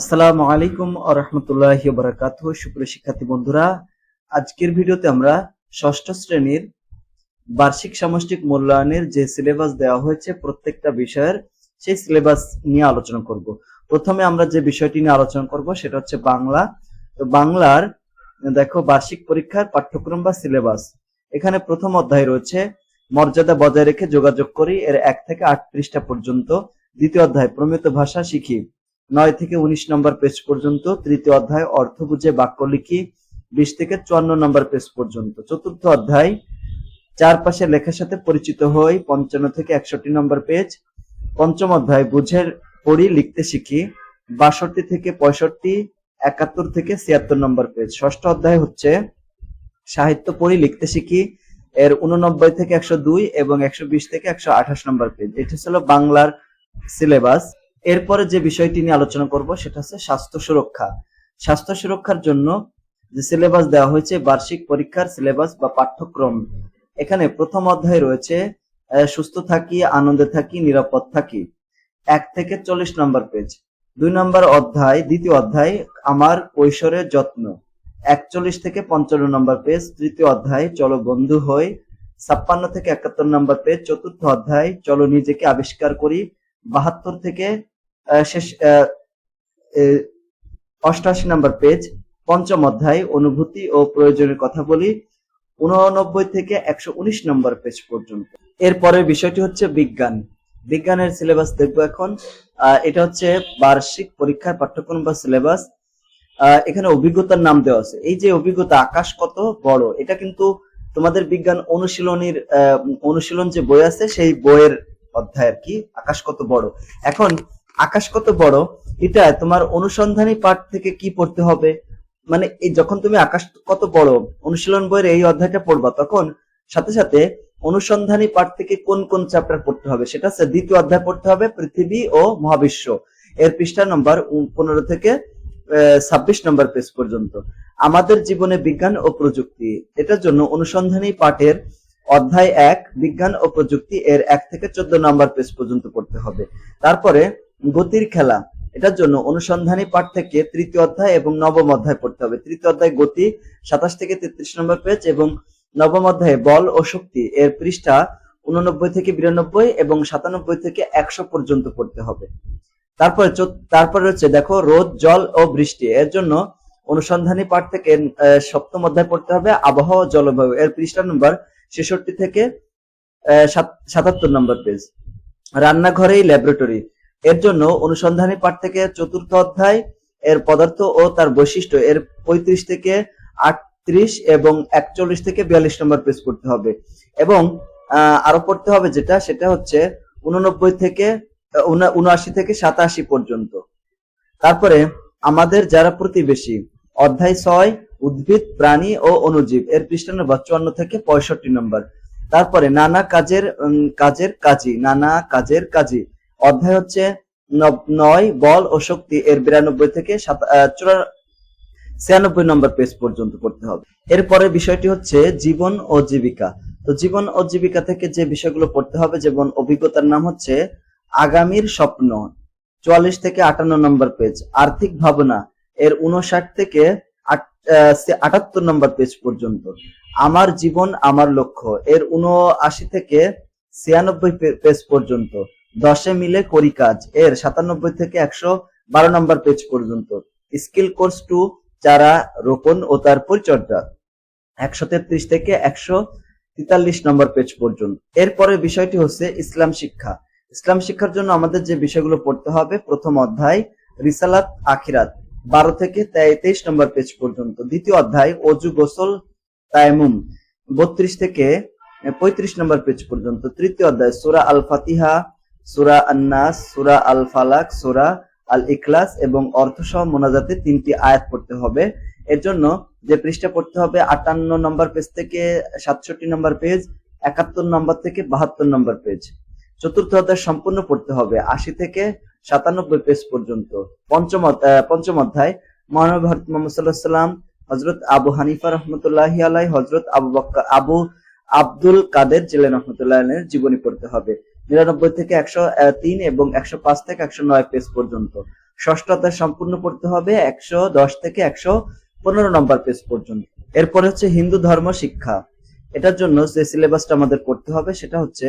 আসসালামু আলাইকুম আ রহমতুল্লাহি বারাকাত সুপ্রিয় শিক্ষার্থী বন্ধুরা, আজকের ভিডিওতে আমরা ষষ্ঠ শ্রেণির বার্ষিক সামষ্টিক মূল্যায়নের যে সিলেবাস দেওয়া হয়েছে প্রত্যেকটা বিষয়ের সেই সিলেবাস নিয়ে আলোচনা করব। প্রথমে আমরা যে বিষয়টি নিয়ে আলোচনা করব সেটা হচ্ছে বাংলা। তো বাংলার, দেখো, বার্ষিক পরীক্ষার পাঠ্যক্রম বা সিলেবাস এখানে প্রথম অধ্যায় রয়েছে, মর্যাদা বজায় রেখে যোগাযোগ করি। এর এক থেকে আট পৃষ্ঠা পর্যন্ত দ্বিতীয় অধ্যায় প্রমিত ভাষা শিখি। নয় থেকে উনিশ নম্বর পেজ পর্যন্ত তৃতীয় অধ্যায় অর্থ বুঝে বাক্য লিখি, বিশ থেকে চুয়ান্ন নম্বর পেজ পর্যন্ত। চতুর্থ অধ্যায়, চারপাশে লেখার সাথে পরিচিত হই, পঞ্চান্ন থেকে একষট্টি নম্বর পেজ পঞ্চম অধ্যায় বুঝে পড়ি লিখতে শিখি, বাষট্টি থেকে পঁয়ষট্টি, একাত্তর থেকে ছিয়াত্তর নম্বর পেজ ষষ্ঠ অধ্যায় হচ্ছে সাহিত্য পড়ি লিখতে শিখি, এর উননব্বই থেকে একশো দুই এবং একশো বিশ থেকে একশো আঠাশ নম্বর পেজ এটি ছিল বাংলার সিলেবাস এরপরে যে বিষয়টি নিয়ে আলোচনা করব, সেটা হচ্ছে স্বাস্থ্য সুরক্ষা। স্বাস্থ্য সুরক্ষার জন্য যে সিলেবাস দেওয়া হয়েছে, বার্ষিক পরীক্ষার সিলেবাস বা পাঠ্যক্রম, এখানে প্রথম অধ্যায় রয়েছে সুস্থ থাকি, আনন্দে থাকি, নিরাপদ থাকি। এক থেকে চল্লিশ নম্বর পেজ দুই নম্বর অধ্যায়, দ্বিতীয় অধ্যায়, আমার কৈশোরের যত্ন। একচল্লিশ থেকে পঞ্চান্ন নম্বর পেজ তৃতীয় অধ্যায়, চলো বন্ধু হই। ছাপ্পান্ন থেকে একাত্তর নম্বর পেজ চতুর্থ অধ্যায়, চলো নিজেকে আবিষ্কার করি। বাহাত্তর থেকে শেষ অষ্টআশি নম্বর পেজ, পঞ্চম অধ্যায়, অনুভূতি ও প্রয়োজনের কথা বলি, উননব্বই থেকে একশো উনিশ নম্বর পেজ পর্যন্ত। এরপরের বিষয়টি হচ্ছে বিজ্ঞান। বিজ্ঞানের সিলেবাস দেখব এখন। এটা হচ্ছে বার্ষিক পরীক্ষার পাঠ্যক্রম বা সিলেবাস। এখানে অভিজ্ঞতার নাম দেওয়া আছে। এই যে অভিজ্ঞতা, আকাশ কত বড়? এটা কিন্তু তোমাদের বিজ্ঞান অনুশীলনীর অনুশীলন যে বই আছে, সেই বইয়ের অধ্যায় আর কি, আকাশ কত বড়? এখন আকাশ কত বড়, এটা তোমার অনুসন্ধানী পাঠ থেকে কি পড়তে হবে? মানে যখন তুমি আকাশ কত বড়, অনুশীলন বইয়ের এই অধ্যায়টা পড়বা, তখন সাথে সাথে অনুসন্ধানী পাঠ থেকে কোন কোন চ্যাপ্টার পড়তে হবে, সেটা হচ্ছে দ্বিতীয় অধ্যায় পড়তে হবে পৃথিবী ও মহাবিশ্ব। এর পৃষ্ঠা নম্বর পনেরো থেকে ছাব্বিশ নম্বর পেজ পর্যন্ত। আমাদের জীবনে বিজ্ঞান ও প্রযুক্তি, এটার জন্য অনুসন্ধানী পাঠের অধ্যায় এক, বিজ্ঞান ও প্রযুক্তি এর এক থেকে চোদ্দ নম্বর পেজ পর্যন্ত পড়তে হবে। তারপরে গতির খেলা। এটার জন্য অনুসন্ধানী পাঠ থেকে তৃতীয় অধ্যায় এবং নবম অধ্যায় পড়তে হবে। তৃতীয় অধ্যায় গতি, সাতাশ থেকে তেত্রিশ নম্বর পেজ এবং নবম অধ্যায়ে বল ও শক্তি। এর পৃষ্ঠা উননব্বই থেকে বিরানব্বই এবং সাতানব্বই থেকে একশো পর্যন্ত পড়তে হবে। তারপরে তারপরে হচ্ছে দেখো, রোদ, জল ও বৃষ্টি। এর জন্য অনুসন্ধানী পাঠ থেকে সপ্তম অধ্যায় পড়তে হবে, আবহাওয়া জলবায়ু। এর পৃষ্ঠা নম্বর ছেষট্টি থেকে সাতাত্তর নম্বর পেজ রান্নাঘরেই ল্যাবরেটরি এর জন্য অনুসন্ধানী পাঠ থেকে চতুর্থ অধ্যায় এর পদার্থ ও তার বৈশিষ্ট্য এর পঁয়ত্রিশ থেকে আটত্রিশ এবং একচল্লিশ থেকে বিয়াল্লিশ নম্বর পেজ পড়তে হবে। এবং আরও পড়তে হবে যেটা, সেটা হচ্ছে উননব্বই থেকে উনআশি থেকে সাতাশি পর্যন্ত। তারপরে আমাদের যারা প্রতিবেশী, অধ্যায় ছয়, উদ্ভিদ, প্রাণী ও অনুজীব এর পৃষ্ঠা নম্বর চুয়ান্ন থেকে পঁয়ষট্টি নম্বর। তারপরে নানা কাজের কাজের কাজী, নানা কাজের কাজী। অধ্যায় হচ্ছে নয়, বল ও শক্তি এর বিরানব্বই থেকে ছিয়ানব্বই নম্বর পেজ পর্যন্ত পড়তে হবে। এরপরে বিষয়টি হচ্ছে জীবন ও জীবিকা। তো জীবন ও জীবিকা থেকে যে বিষয়গুলো পড়তে হবে, যেমন অভিজ্ঞতার নাম হচ্ছে আগামীর স্বপ্ন, চুয়াল্লিশ থেকে আটান্ন নম্বর পেজ আর্থিক ভাবনা এর উনষাট থেকে আটাত্তর নম্বর পেজ পর্যন্ত। আমার জীবন, আমার লক্ষ্য এর উনআশি থেকে ছিয়ানব্বই পেজ পর্যন্ত। দশে মিলে করি কাজ এর সাতানব্বই থেকে একশো বারো নম্বর পেজ পর্যন্ত। স্কিল কোর্স টু, চারা, রোপণ ও তার পরিচর্যা। একশো তেত্রিশ থেকে একশো তেতাল্লিশ নম্বর পেজ পর্যন্ত। এরপরে বিষয়টি হচ্ছে ইসলাম শিক্ষা। ইসলাম শিক্ষার জন্য আমাদের যে বিষয়গুলো পড়তে হবে, প্রথম অধ্যায়, রিসালাত আখিরাত, বারো থেকে তেইশ নম্বর পেজ পর্যন্ত। দ্বিতীয় অধ্যায়, অজু, গোসল তায়ামুম বত্রিশ থেকে পঁয়ত্রিশ নম্বর পেজ পর্যন্ত। তৃতীয় অধ্যায়, সুরা আল ফাতিহা সুরা আন্নাস, সুরা আল ফালাক সুরা আল ইখলাস এবং অর্থসহ মোনাজাতে তিনটি আয়াত পড়তে হবে। এর জন্য যে পৃষ্ঠা পড়তে হবে আটান্ন নম্বর পেজ থেকে সাতষট্টি নম্বর পেজ, একাত্তর নম্বর থেকে বাহাত্তর নম্বর পেজ। চতুর্থ অধ্যায় সম্পূর্ণ পড়তে হবে আশি থেকে সাতানব্বই পেজ পর্যন্ত। পঞ্চম পঞ্চম অধ্যায়, মহানবী হজরত মোহাম্মদ হজরত আবু হানিফা রহমতুল্লাহ আলাই হজরত আবু বক্কা, আবু আব্দুল কাদের জেলেন রহমতুল্লাহ জীবনী পড়তে হবে। নিরানব্বই থেকে একশো তিন এবং একশো পাঁচ থেকে একশো নয় পেজ পর্যন্ত। ষষ্ঠ অধ্যায় সম্পূর্ণ পড়তে হবে একশো দশ থেকে একশো পনেরো নম্বর পেজ পর্যন্ত। এরপরে হচ্ছে হিন্দু ধর্ম শিক্ষা। এটার জন্য যে সিলেবাসটা আমাদের পড়তে হবে সেটা হচ্ছে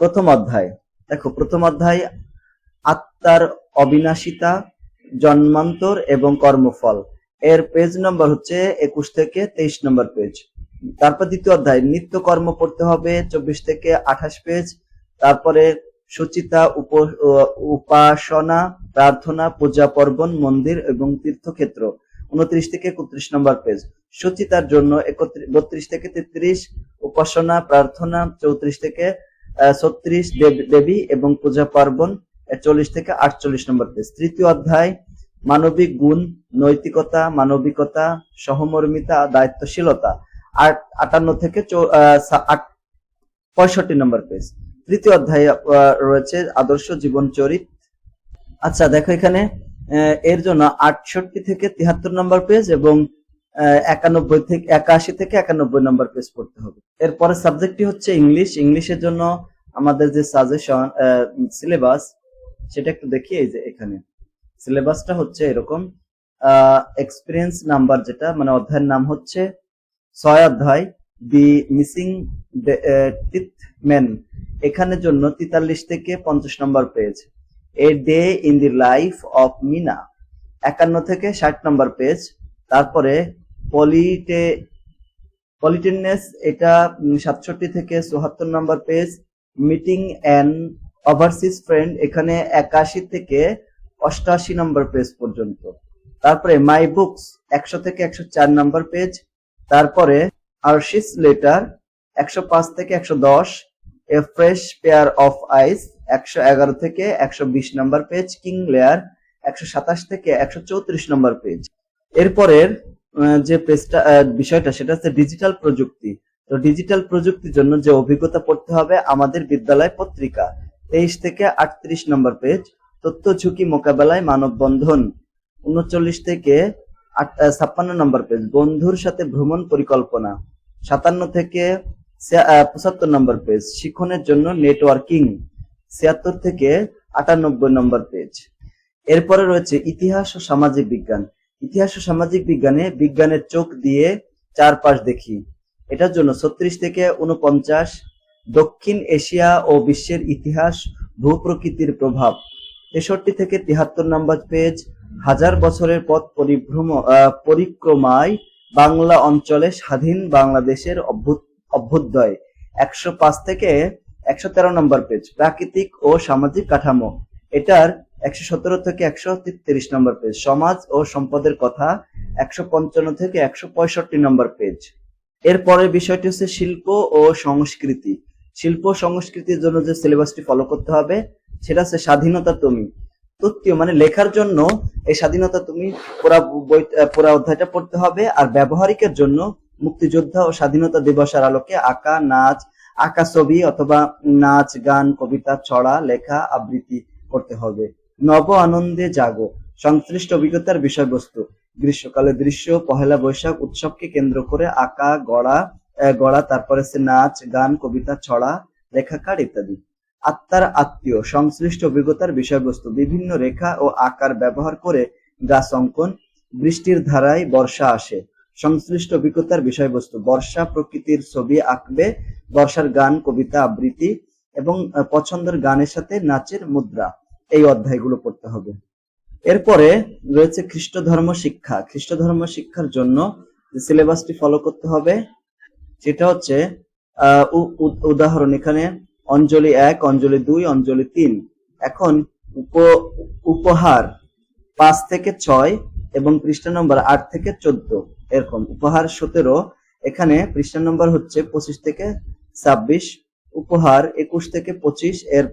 প্রথম অধ্যায়। দেখো, প্রথম অধ্যায়, আত্মার অবিনাশিতা, জন্মান্তর এবং কর্মফল। এর পেজ নম্বর হচ্ছে একুশ থেকে তেইশ নম্বর পেজ তারপর দ্বিতীয় অধ্যায়, নিত্য কর্ম পড়তে হবে, চব্বিশ থেকে আঠাশ পেজ। তারপরে সুচিতা উপ উপাসনা, প্রার্থনা, পূজা পার্বণ, মন্দির এবং তীর্থক্ষেত্র। উনত্রিশ থেকে একত্রিশ নম্বর পেজ। সুচিতার জন্য বত্রিশ থেকে তেত্রিশ, উপাসনা, প্রার্থনা, চৌত্রিশ থেকে ছত্রিশ দেবী এবং পূজা পার্বণ চল্লিশ থেকে আটচল্লিশ নম্বর পেজ। তৃতীয় অধ্যায়, মানবিক গুণ, নৈতিকতা, মানবিকতা, সহমর্মিতা, দায়িত্বশীলতা। আট, আটান্ন থেকে পঁয়ষট্টি নম্বর পেজ তৃতীয় অধ্যায়ে রয়েছে আদর্শ জীবন চরিত। আচ্ছা দেখো এখানে এর জন্য আটষট্টি থেকে তিহাত্তর নম্বর পেজ এবং একানব্বই থেকে, একাশি থেকে একানব্বই নম্বর পেজ পড়তে হবে। এরপরে সাবজেক্টটি হচ্ছে ইংলিশ ইংলিশের জন্য আমাদের যে সাজেশন সিলেবাস সেটা একটু দেখি, এই যে এখানে। সিলেবাসটা হচ্ছে এরকম এক্সপিরিয়েন্স নাম্বার যেটা মানে অধ্যায়ের নাম হচ্ছে ছয় অধ্যায় দি মিসিং টিথ ম্যান এখানের জন্য তেতাল্লিশ থেকে পঞ্চাশ number page a day in the life of Meena একান্ন থেকে ষাট নম্বর পেজ তারপরে পলিটে পলিটেননেস এটা সাতষট্টি থেকে চুহাত্তর number page meeting and overseas friend এখানে একাশি থেকে অষ্টাশি নম্বর পেজ পর্যন্ত। তারপরে মাই বুকস একশো থেকে একশো চার নম্বর পেজ তারপরে আরশিস লেটার একশো পাঁচ থেকে একশো দশ a fresh pair of eyes একশো এগারো থেকে একশো বিশ নম্বর পেজ কিং লেয়ার একশো সাতাশ থেকে একশো চৌত্রিশ নম্বর পেজ এরপরের যে পেজটা বিষয়টা, সেটা হচ্ছে ডিজিটাল প্রযুক্তি। তো ডিজিটাল প্রযুক্তির জন্য যে অভিজ্ঞতা পড়তে হবে আমাদের বিদ্যালয় পত্রিকা, তেইশ থেকে আটত্রিশ নম্বর পেজ তথ্য ঝুঁকি মোকাবেলায় মানববন্ধন, উনচল্লিশ থেকে ছাপ্পান্ন নম্বর পেজ বন্ধুর সাথে ভ্রমণ পরিকল্পনা, সাতান্ন থেকে পঁচাত্তর নম্বর পেজ শিক্ষণের জন্য নেটওয়ার্কিং ছিয়াত্তর থেকে আটানব্বই নম্বর পেজ এরপরে রয়েছে ইতিহাস ও সামাজিক বিজ্ঞান। ইতিহাস ও সামাজিক বিজ্ঞানে বিজ্ঞানের চোখ দিয়ে চারপাশ দেখি। এটার জন্য ছত্রিশ থেকে উনপঞ্চাশ দক্ষিণ এশিয়া ও বিশ্বের ইতিহাস ভূপ্রকৃতির প্রভাব। তেষট্টি থেকে তিহাত্তর নম্বর পেজ হাজার বছরের পথ পরিভ্রম পরিক্রমায় বাংলা অঞ্চলে স্বাধীন বাংলাদেশের অভ্যুদয়। একশো পাঁচ থেকে একশো তেরো নম্বর পেজ প্রাকৃতিক ও সামাজিক কাঠামো। এটার একশো সতেরো থেকে একশো তেত্রিশ নম্বর পেজ সমাজ ও সম্পদের কথা একশো পঞ্চান্ন থেকে একশো পঁয়ষট্টি নম্বর পেজ এরপরের বিষয়টি হচ্ছে শিল্প ও সংস্কৃতি। শিল্প সংস্কৃতির জন্য যে সিলেবাসটি ফলো করতে হবে, সেটা হচ্ছে স্বাধীনতা তুমি। তত্ত্বীয় মানে লেখার জন্য এই স্বাধীনতা তুমি পুরা বই পুরা অধ্যায়টা পড়তে হবে। আর ব্যবহারিকের জন্য মুক্তিযোদ্ধা ও স্বাধীনতা দিবসের আলোকে আঁকা, নাচ, আঁকা ছবি অথবা নাচ, গান, কবিতা, ছড়া, লেখা, আবৃত্তি করতে হবে। নব আনন্দে জাগো, সংশ্লিষ্ট অভিজ্ঞতার বিষয়বস্তু। গ্রীষ্মকালে দৃশ্য, পহেলা বৈশাখ উৎসবকে কেন্দ্র করে আঁকা, গড়া গড়া, তারপরে নাচ, গান, কবিতা, ছড়া, লেখাকার ইত্যাদি। আত্মার আত্মীয়, সংশ্লিষ্ট অভিজ্ঞতার বিষয়বস্তু, বিভিন্ন রেখা ও আকার ব্যবহার করে গাছ অঙ্কন, বৃষ্টির ধারায় বর্ষা আসে। সংশ্লিষ্ট অভিজ্ঞতার বিষয়বস্তু, বর্ষা প্রকৃতির ছবি আঁকবে, বর্ষার গান, কবিতা, আবৃত্তি এবং পছন্দের গানের সাথে নাচের মুদ্রা। এই অধ্যায়গুলো পড়তে হবে। এরপরে রয়েছে খ্রিস্ট ধর্ম শিক্ষা। খ্রিস্ট ধর্ম শিক্ষার জন্য যে সিলেবাসটি ফলো করতে হবে, সেটা হচ্ছে উদাহরণ এখানে অঞ্জলি এক, অঞ্জলি দুই, অঞ্জলি তিন। এখন উপ, উপহার পাঁচ থেকে ছয় এবং পৃষ্ঠা নম্বর আট থেকে চোদ্দ। এরকম উপহার সতেরো। এখানে পৃষ্ঠা নম্বর হচ্ছে পঁচিশ থেকে ছাব্বিশ, উপহার একুশ থেকে পঁচিশ, এর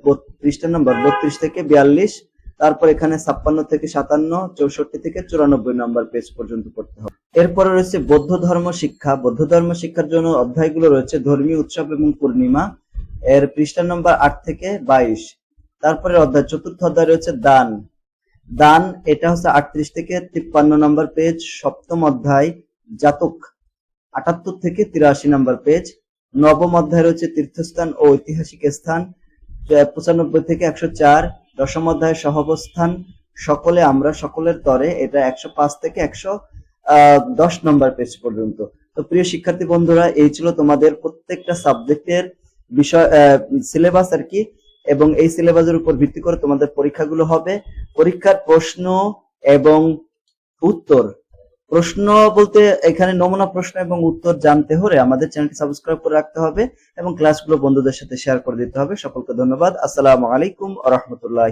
পৃষ্ঠা নম্বর বত্রিশ থেকে বিয়াল্লিশ, তারপর এখানে ছাপ্পান্ন থেকে সাতান্ন, চৌষট্টি থেকে চুরানব্বই নম্বর পেজ পর্যন্ত পড়তে হবে। এরপরে রয়েছে বৌদ্ধ ধর্ম শিক্ষা। বৌদ্ধ ধর্ম শিক্ষার জন্য অধ্যায়গুলো রয়েছে ধর্মীয় উৎসব এবং পূর্ণিমা। এর পৃষ্ঠা নম্বর আট থেকে বাইশ। তারপরে অধ্যায়, চতুর্থ অধ্যায় রয়েছে দান। দান, এটা হচ্ছে আটত্রিশ থেকে তিপ্পান্ন নম্বর পেজ সপ্তম অধ্যায়, জাতক, আটাত্তর থেকে তিরাশি নম্বর পেজ নবম অধ্যায় রয়েছে তীর্থস্থান ও ঐতিহাসিক স্থান পঁচানব্বই থেকে একশো চার। দশম অধ্যায়, সহাবস্থান, সকলে আমরা সকলের তরে, এটা একশো পাঁচ থেকে একশো দশ নম্বর পেজ পর্যন্ত। তো প্রিয় শিক্ষার্থী বন্ধুরা, এই ছিল তোমাদের প্রত্যেকটা সাবজেক্টের বিষয় সিলেবাস আর কি, এবং এই সিলেবাসের উপর ভিত্তি করে তোমাদের পরীক্ষাগুলো হবে। পরীক্ষার প্রশ্ন এবং উত্তর। প্রশ্ন বলতে এখানে নমুনা প্রশ্ন এবং উত্তর জানতে হলে আমাদের চ্যানেলটি সাবস্ক্রাইব করে রাখতে হবে এবং ক্লাসগুলো বন্ধুদের সাথে শেয়ার করে দিতে হবে। সকলকে ধন্যবাদ। আসসালামু আলাইকুম রহমতুল্লাহ